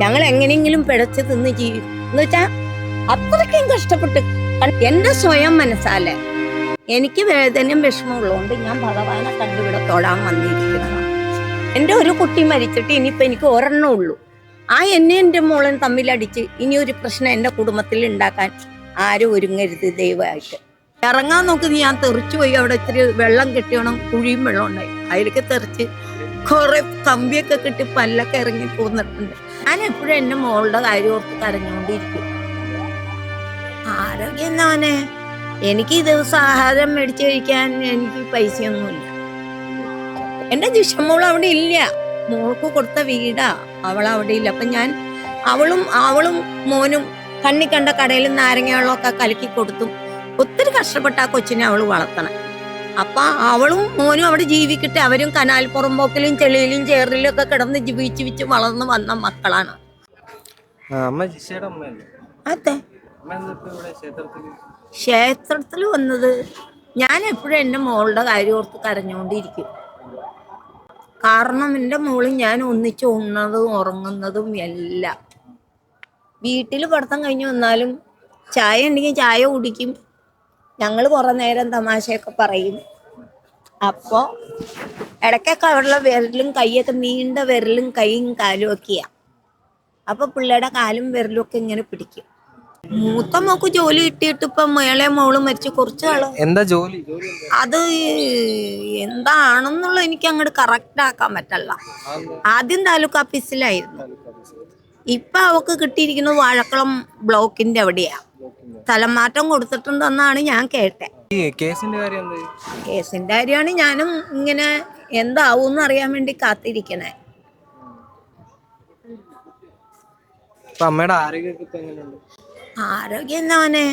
ഞങ്ങൾ എങ്ങനെയെങ്കിലും പിഴച്ച് തിന്ന് ജീവിക്കും എന്ന് വെച്ചാ അത്രയ്ക്കും കഷ്ടപ്പെട്ട്. എന്റെ സ്വയം മനസ്സാലെ എനിക്ക് വേദനയും വിഷമം ഉള്ളതുകൊണ്ട് ഞാൻ ഭഗവാനെ കണ്ടുവിടെ തൊഴാൻ വന്നിരിക്കുന്നതാണ് എന്റെ ഒരു കുട്ടി മരിച്ചിട്ട് ഇനിയിപ്പോൾ എനിക്ക് ഒരെണ്ണം ഉള്ളൂ. ആ എന്നെ എന്റെ മോളും തമ്മിലടിച്ച് ഇനി ഒരു പ്രശ്നം എന്റെ കുടുംബത്തിൽ ഉണ്ടാക്കാൻ ആരും ഒരുങ്ങരുത് ദൈവമായിട്ട്. ഇറങ്ങാൻ നോക്കി ഞാൻ തെറിച്ചു പോയി. അവിടെ ഇത്തിരി വെള്ളം കെട്ടിയണം കുഴിയും വെള്ളം ഉണ്ടായി. അതിലേക്ക് തെറിച്ച് കുറെ കമ്പിയൊക്കെ കിട്ടി പല്ലൊക്കെ ഇറങ്ങി പോന്നിട്ടുണ്ട്. ഞാൻ എപ്പോഴും എന്റെ മോളുടെ കാര്യം ഓർത്ത് കരഞ്ഞുകൊണ്ടിരിക്കും ആരോഗ്യം എന്നാവനെ എനിക്ക് ഈ ദിവസം ആഹാരം മേടിച്ചു കഴിക്കാൻ എനിക്ക് പൈസയൊന്നുമില്ല. എന്റെ ജിഷമോൾ അവിടെ ഇല്ല. മോൾക്ക് കൊടുത്ത വീടാ. അവൾ അവിടെ ഇല്ല. അപ്പൊ ഞാൻ അവളും അവളും മോനും കണ്ണി കണ്ട കടയിൽ നാരങ്ങ വെള്ളമൊക്കെ കലക്കി കൊടുത്തും ഒത്തിരി കഷ്ടപ്പെട്ട ആ കൊച്ചിനെ അവൾ വളർത്തണം. അപ്പൊ അവളും മോനും അവിടെ ജീവിക്കട്ടെ. അവരും കനാൽ പുറമ്പോക്കിലും ചെളിയിലും ചേറിലും ഒക്കെ കിടന്ന് ജീവിച്ച് വിച്ച് വളർന്നു വന്ന മക്കളാണ്. അതെ. ക്ഷേത്രത്തിൽ വന്നത് ഞാൻ എപ്പോഴും എന്റെ മോളുടെ കാര്യം ഓർത്ത് കരഞ്ഞുകൊണ്ടിരിക്കും കാരണം എന്റെ മോളും ഞാൻ ഒന്നിച്ച് ഉണ്ണതും ഉറങ്ങുന്നതും എല്ലാം. വീട്ടിൽ പഠിത്തം കഴിഞ്ഞ് വന്നാലും ചായ ഉണ്ടെങ്കിൽ ചായ കുടിക്കും. ഞങ്ങൾ കുറേ നേരം തമാശയൊക്കെ പറയും. അപ്പോ ഇടയ്ക്കൊക്കെ അവരുടെ വിരലും കൈയൊക്കെ നീണ്ട വിരലും കൈയും കാലും ഒക്കെയാണ് അപ്പോൾ പിള്ളേരുടെ കാലും വിരലും ഒക്കെ ഇങ്ങനെ പിടിക്കും. മൂത്ത മോക്ക് ജോലി കിട്ടിയിട്ട് ഇപ്പൊ മേളെ മോൾ മരിച്ച് കുറച്ച് കാലം എന്താ ജോലി? അത് എന്താണെന്നുള്ള എനിക്ക് അങ്ങോട്ട് കറക്റ്റ് ആക്കാൻ പറ്റല്ല ആദ്യം താലൂക്ക് ഓഫീസിലായിരുന്നു ഇപ്പൊ അവക്ക് കിട്ടിയിരിക്കുന്നത് വാഴക്കുളം ബ്ലോക്കിന്റെ അവിടെയാ. സ്ഥലം മാറ്റം കൊടുത്തിട്ടുണ്ടെന്നാണ് ഞാൻ കേട്ടെ. കേസിന്റെ കേസിന്റെ കാര്യമാണ് ഞാനും ഇങ്ങനെ എന്താവും അറിയാൻ വേണ്ടി കാത്തിരിക്കണേ. അമ്മയുടെ എങ്ങനെയുണ്ട്? ആരോഗ്യം എന്താവനെ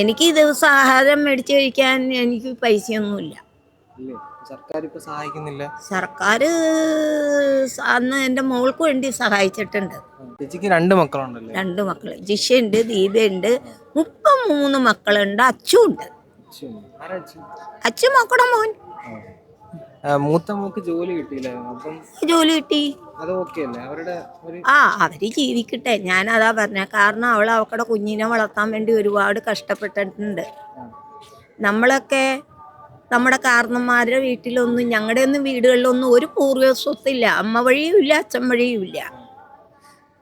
എനിക്ക് ഈ ദിവസം ആഹാരം മേടിച്ചു കഴിക്കാൻ എനിക്ക് പൈസയൊന്നുമില്ല. സർക്കാർ ഇപ്പൊ സഹായിക്കുന്നില്ല സർക്കാർ അന്ന് എന്റെ മോൾക്ക് വേണ്ടി സഹായിച്ചിട്ടുണ്ട്. ചേച്ചിക്ക് രണ്ട് മക്കളുണ്ടല്ലോ? രണ്ട് മക്കൾ. ജിഷയുണ്ട് ദീപയുണ്ട്. മുപ്പത് മൂന്ന് മക്കളുണ്ട് അച്ചുണ്ട്. അച്ഛൻ. മക്കളുടെ മോൻ. മൂത്ത മോക്ക് ജോലി കിട്ടിയില്ല? അപ്പം ജോലി കിട്ടി. അത് അല്ലേ? അവരുടെ ആ അവർ ജീവിക്കട്ടെ. ഞാൻ അതാ പറഞ്ഞ. കാരണം അവൾ അവക്കടെ കുഞ്ഞിനെ വളർത്താൻ വേണ്ടി ഒരുപാട് കഷ്ടപ്പെട്ടിട്ടുണ്ട്. നമ്മളൊക്കെ നമ്മുടെ കാരണന്മാരുടെ വീട്ടിലൊന്നും ഞങ്ങളുടെ ഒന്നും വീടുകളിലൊന്നും ഒരു പൂർവ സ്വത്തില്ല അമ്മ വഴിയും ഇല്ല അച്ഛൻ വഴിയും ഇല്ല.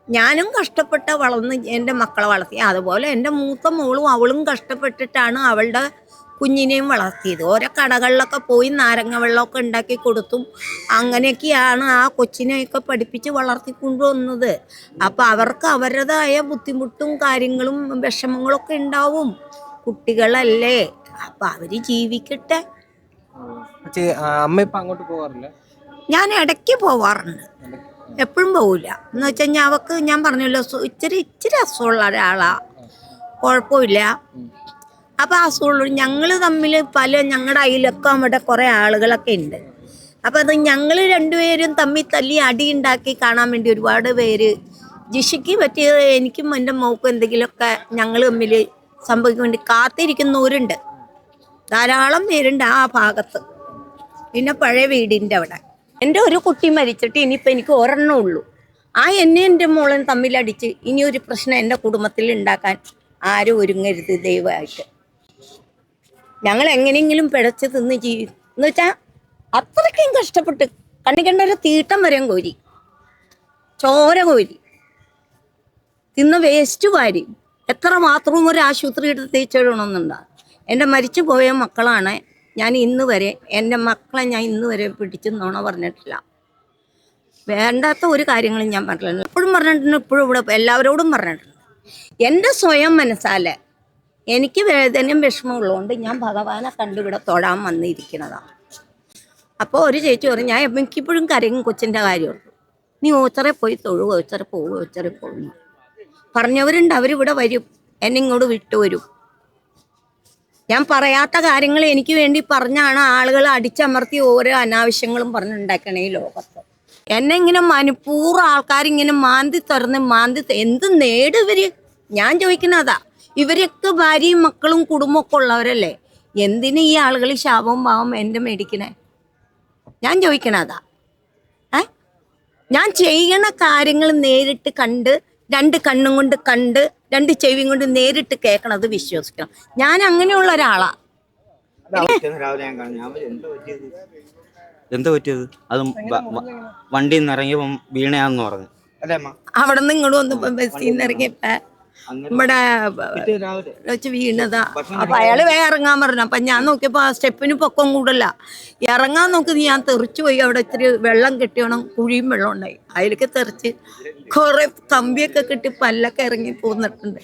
ഞാനും കഷ്ടപ്പെട്ട് വളർന്ന് എന്റെ മക്കളെ വളർത്തി അതുപോലെ എന്റെ മൂത്ത മോളും അവളും കഷ്ടപ്പെട്ടിട്ടാണ് അവളുടെ കുഞ്ഞിനെയും വളർത്തിയത്. ഓരോ കടകളിലൊക്കെ പോയി നാരങ്ങ വെള്ളമൊക്കെ ഉണ്ടാക്കി കൊടുത്തും അങ്ങനെയൊക്കെയാണ് ആ കൊച്ചിനെയൊക്കെ പഠിപ്പിച്ച് വളർത്തിക്കൊണ്ടുവന്നത്. അപ്പോൾ അവർക്ക് അവരുടേതായ ബുദ്ധിമുട്ടും കാര്യങ്ങളും വിഷമങ്ങളൊക്കെ ഉണ്ടാവും കുട്ടികളല്ലേ. അപ്പം അവർ ജീവിക്കട്ടെ. ചേ- അമ്മ അങ്ങോട്ട് പോകാറില്ല ഞാൻ ഇടയ്ക്ക് പോവാറുണ്ട്. എപ്പോഴും പോവില്ല എന്ന് വെച്ചാൽ ഞാൻ അവക്ക് ഞാൻ പറഞ്ഞല്ലോ ഇച്ചിരി ഇച്ചിരി അസുഖമുള്ള ഒരാളാ. കുഴപ്പമില്ല. അപ്പൊ അസുഖമുള്ള ഞങ്ങൾ തമ്മിൽ പല ഞങ്ങളുടെ അയിലൊക്കെ അവിടെ കുറേ ആളുകളൊക്കെ ഉണ്ട് അപ്പം അത് ഞങ്ങൾ രണ്ടുപേരും തമ്മിൽ തല്ലി അടി ഉണ്ടാക്കി കാണാൻ വേണ്ടി ഒരുപാട് പേര് ജിഷിക്ക് പറ്റിയത് എനിക്കും എന്റെ മോക്കും എന്തെങ്കിലുമൊക്കെ ഞങ്ങൾ തമ്മിൽ സംഭവിക്കാൻ വേണ്ടി കാത്തിരിക്കുന്നവരുണ്ട്. ധാരാളം പേരുണ്ട് ആ ഭാഗത്ത്. പിന്നെ പഴയ വീടിന്റെ അവിടെ. എന്റെ ഒരു കുട്ടി മരിച്ചിട്ട് ഇനിയിപ്പോൾ എനിക്ക് ഒരെണ്ണം ഉള്ളൂ. ആ എന്നെ എന്റെ മോളും തമ്മിലടിച്ച് ഇനി ഒരു പ്രശ്നം എന്റെ കുടുംബത്തിൽ ഉണ്ടാക്കാൻ ആരും ഒരുങ്ങരുത് ദൈവമായിട്ട്. ഞങ്ങൾ എങ്ങനെയെങ്കിലും പിഴച്ച് തിന്ന് ജീവി എന്ന് വെച്ചാൽ അത്രയ്ക്കും കഷ്ടപ്പെട്ട് കണ്ണി കണ്ട ഒരു തീട്ടം വരെയും കോരി. ചോര കോരി. തിന്ന വേസ്റ്റ് വാരി. എത്ര മാത്രവും ഒരു ആശുപത്രി എടുത്ത് തേച്ചിടണമെന്നുണ്ടാ എന്റെ മരിച്ചു പോയ മക്കളാണ് ഞാൻ ഇന്ന് വരെ എന്റെ മക്കളെ ഞാൻ ഇന്ന് വരെ പിടിച്ച് നുണ പറഞ്ഞിട്ടില്ല. വേണ്ടാത്ത ഒരു കാര്യങ്ങളും ഞാൻ പറഞ്ഞിട്ടില്ല. എപ്പോഴും പറഞ്ഞിട്ടുണ്ട് ഇപ്പോഴും ഇവിടെ എല്ലാവരോടും പറഞ്ഞിട്ടുണ്ട്. എന്റെ സ്വയം മനസ്സാലെ എനിക്ക് വേദനയും വിഷമമുള്ളതുകൊണ്ട് ഞാൻ ഭഗവാനെ കണ്ടിവിടെ തൊഴാൻ വന്നിരിക്കുന്നതാണ്. അപ്പോൾ ഒരു ചേച്ചി പറഞ്ഞു ഞാൻ എനിക്കിപ്പോഴും കരയും കൊച്ചിന്റെ കാര്യമുള്ളൂ. നീ ഓച്ചറെ പോയി തൊഴുക ഓച്ചറെ പോവുക ഓച്ചറെ പോകുന്നു പറഞ്ഞവരുണ്ട് അവരിവിടെ വരും. എന്നെ ഇങ്ങോട്ട് വിട്ടുവരും ഞാൻ പറയാത്ത കാര്യങ്ങൾ എനിക്ക് വേണ്ടി പറഞ്ഞാണ് ആളുകൾ അടിച്ചമർത്തി ഓരോ അനാവശ്യങ്ങളും പറഞ്ഞുണ്ടാക്കണേ ഈ ലോകത്ത്. എന്നെ ഇങ്ങനെ മനഃപൂർവ ആൾക്കാരിങ്ങനെ മാന്തി തുറന്ന് മാന്തി എന്ത് നേടും ഇവർ? ഞാൻ ചോദിക്കുന്നതാ. ഇവരൊക്കെ ഭാര്യയും മക്കളും കുടുംബമൊക്കെ ഉള്ളവരല്ലേ? എന്തിന് ഈ ആളുകൾ ശാപവും പാവം എന്റെ മേടിക്കണേ? ഞാൻ ചോദിക്കണതാ. ഏ? ഞാൻ ചെയ്യണ കാര്യങ്ങൾ നേരിട്ട് കണ്ട് രണ്ട് കണ്ണും കൊണ്ട് കണ്ട് രണ്ട് ചെവിയും കൊണ്ട് നേരിട്ട് കേൾക്കണത് വിശ്വസിക്കണം. ഞാൻ അങ്ങനെയുള്ള ഒരാളാ. രാവിലെ ഞാൻ കാണും. ഞാൻ വിചാരിച്ചു, എന്താ പറ്റിയത്? അതും വ- വ- വണ്ടിയിൽ നിന്ന് ഇറങ്ങിയപ്പം വീണയാന്ന് പറഞ്ഞു. അവിടെ നിന്ന് ഇങ്ങോട്ട് വന്നപ്പോ ബസ്സിൽ നിന്ന് ഇറങ്ങിയപ്പ ഇവിടെ വെച്ച് വീണതാ. അപ്പൊ അയാൾ വേഗം ഇറങ്ങാൻ പറഞ്ഞു. അപ്പൊ ഞാൻ നോക്കിയപ്പോ ആ സ്റ്റെപ്പിന് പൊക്കം കൂടല്ല. ഇറങ്ങാൻ നോക്കി ഞാൻ തെറിച്ചു പോയി അവിടെ ഇത്തിരി വെള്ളം കെട്ടിയോണം കുഴിയും വെള്ളം ഉണ്ടായി. അതിലേക്ക് തെറിച്ച് കുറെ കമ്പിയൊക്കെ കിട്ടി പല്ലൊക്കെ ഇറങ്ങി പോന്നിട്ടുണ്ട്.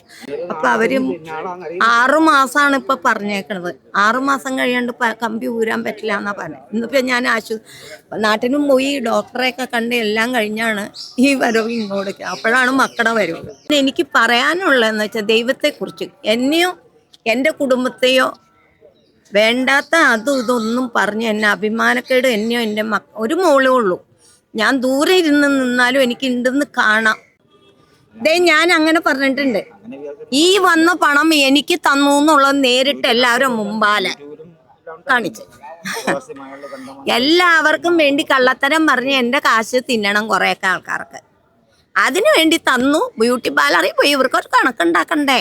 അപ്പൊ അവരും ആറു മാസമാണ് ഇപ്പൊ പറഞ്ഞേക്കണത്. ആറു മാസം കഴിയാണ്ട് കമ്പി ഊരാൻ പറ്റില്ല എന്നാ പറഞ്ഞത് ഇന്നിപ്പോ ഞാൻ ആശു നാട്ടിനും പോയി ഡോക്ടറെയൊക്കെ കണ്ട് എല്ലാം കഴിഞ്ഞാണ് ഈ വരവ് ഇങ്ങോട്ടേക്ക്. അപ്പോഴാണ് മക്കളുടെ വരവ്. എനിക്ക് പറയാനുള്ളതെന്ന് വെച്ചാൽ ദൈവത്തെക്കുറിച്ച്. എന്നെയോ എന്റെ കുടുംബത്തെയോ വേണ്ടാത്ത അതും ഇതൊന്നും പറഞ്ഞ് എന്നെ അഭിമാനക്കേട് എന്നെയോ എന്റെ മക്ക ഒരു മോളേ ഉള്ളൂ. ഞാൻ ദൂരെ ഇരുന്ന് നിന്നാലും എനിക്ക് ഉണ്ടെന്ന് കാണാം. ദേ ഞാൻ അങ്ങനെ പറഞ്ഞിട്ടുണ്ട്. ഈ വന്ന പണം എനിക്ക് തന്നു എന്നുള്ളത് നേരിട്ട് എല്ലാവരും മുമ്പാലെ കാണിച്ചു. എല്ലാവർക്കും വേണ്ടി കള്ളത്തരം പറഞ്ഞ് എന്റെ കാശ് തിന്നണം കുറേയൊക്കെ ആൾക്കാർക്ക്. അതിനു വേണ്ടി തന്നു. ബ്യൂട്ടി പാർലറിൽ പോയി ഇവർക്ക് ഒരു കണക്കുണ്ടാക്കണ്ടേ?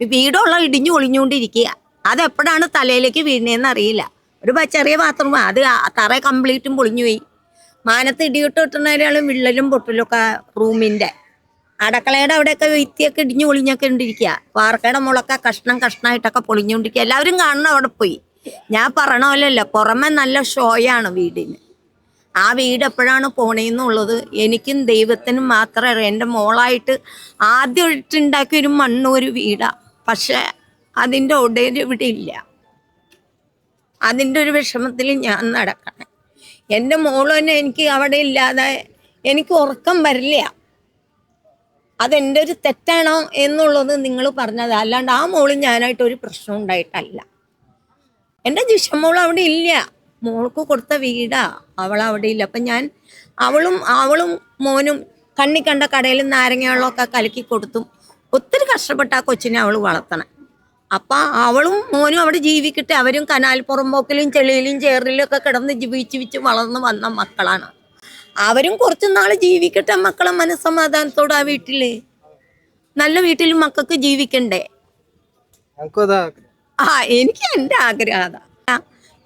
വീടുള്ള ഇടിഞ്ഞു ഒളിഞ്ഞുകൊണ്ടിരിക്കുക. അതെപ്പോഴാണ് തലയിലേക്ക് വീണേന്ന് അറിയില്ല. ഒരു ചെറിയ ബാത്റൂം അത് തറ കംപ്ലീറ്റും പൊളിഞ്ഞു പോയി മാനത്ത് ഇടിയിട്ട് കിട്ടുന്നവരാളും വിള്ളലും പൊട്ടലൊക്കെ റൂമിന്റെ അടക്കളയുടെ അവിടെയൊക്കെ വിത്തിയൊക്കെ ഇടിഞ്ഞു പൊളിഞ്ഞൊക്കെ ഉണ്ടിരിക്കുക വാർക്കയുടെ മുളക്ക കഷ്ണം കഷ്ണമായിട്ടൊക്കെ പൊളിഞ്ഞുകൊണ്ടിരിക്കുക എല്ലാവരും കാണണം അവിടെ പോയി. ഞാൻ പറയണ പുറമെ നല്ല ഷോയാണ് വീടിന്. ആ വീട് എപ്പോഴാണ് പോണേന്നുള്ളത് എനിക്കും ദൈവത്തിനും മാത്രമേ അറിയാം. എന്റെ മോളായിട്ട് ആദ്യമായിട്ട് ഉണ്ടാക്കിയ ഒരു മണ്ണൊരു വീടാണ് പക്ഷെ അതിന്റെ ഉടയിൽ ഇവിടെ ഇല്ല. അതിന്റെ ഒരു വിഷമത്തിൽ ഞാൻ നടക്കണം. എന്റെ മോൾ തന്നെ എനിക്ക് അവിടെ ഇല്ലാതെ എനിക്ക് ഉറക്കം വരില്ല. അതെന്റെ ഒരു തെറ്റാണോ എന്നുള്ളത് നിങ്ങൾ പറഞ്ഞത്. അല്ലാണ്ട് ആ മോൾ ഞാനായിട്ട് ഒരു പ്രശ്നം ഉണ്ടായിട്ടല്ല. എന്റെ ജിഷമോൾ അവിടെ ഇല്ല. മോൾക്ക് കൊടുത്ത വീടാ. അവൾ അവിടെ ഇല്ല. അപ്പം ഞാൻ അവളും അവളും മോനും കണ്ണി കണ്ട കടയിൽ നാരങ്ങ വെള്ളമൊക്കെ കലക്കി കൊടുത്തും ഒത്തിരി കഷ്ടപ്പെട്ട ആ കൊച്ചിനെ അവൾ വളർത്തണം. അപ്പം അവളും മോനും അവിടെ ജീവിക്കട്ടെ. അവരും കനാൽ പുറമ്പോക്കിലും ചെളിയിലും ചേറിലും ഒക്കെ കിടന്ന് ജീവിച്ച് വളർന്ന് വന്ന മക്കളാണ്. അവരും കുറച്ചു നാൾ ജീവിക്കട്ടെ മക്കളെ മനസ്സമാധാനത്തോടെ ആ വീട്ടിൽ. നല്ല വീട്ടിൽ മക്കൾക്ക് ജീവിക്കണ്ടേ? ആ എനിക്ക് എന്റെ ആഗ്രഹം അതാ.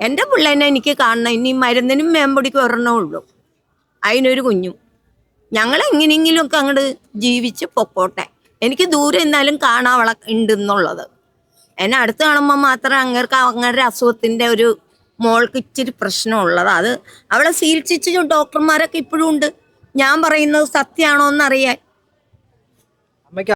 എന്റെ പിള്ളേനെ എനിക്ക് കാണണം. ഇനി മരുന്നിനും മേമ്പൊടിക്കും ഒരെണ്ണേ ഉള്ളൂ. അതിനൊരു കുഞ്ഞു. ഞങ്ങൾ എങ്ങനെയെങ്കിലും ഒക്കെ അങ്ങോട്ട് ജീവിച്ച് പൊക്കോട്ടെ. എനിക്ക് ദൂരെ എന്നാലും കാണാൻ ഉണ്ടെന്നുള്ളത്. എന്നെ അടുത്ത് കാണുമ്പോൾ മാത്രം അങ്ങേർക്ക് അങ്ങരുടെ അസുഖത്തിന്റെ ഒരു മോൾക്ക് ഇച്ചിരി പ്രശ്നമുള്ളത്. അത് അവളെ ചികിത്സിച്ച് ഡോക്ടർമാരൊക്കെ ഇപ്പോഴും ഉണ്ട്. ഞാൻ പറയുന്നത് സത്യമാണോ എന്നറിയാൻ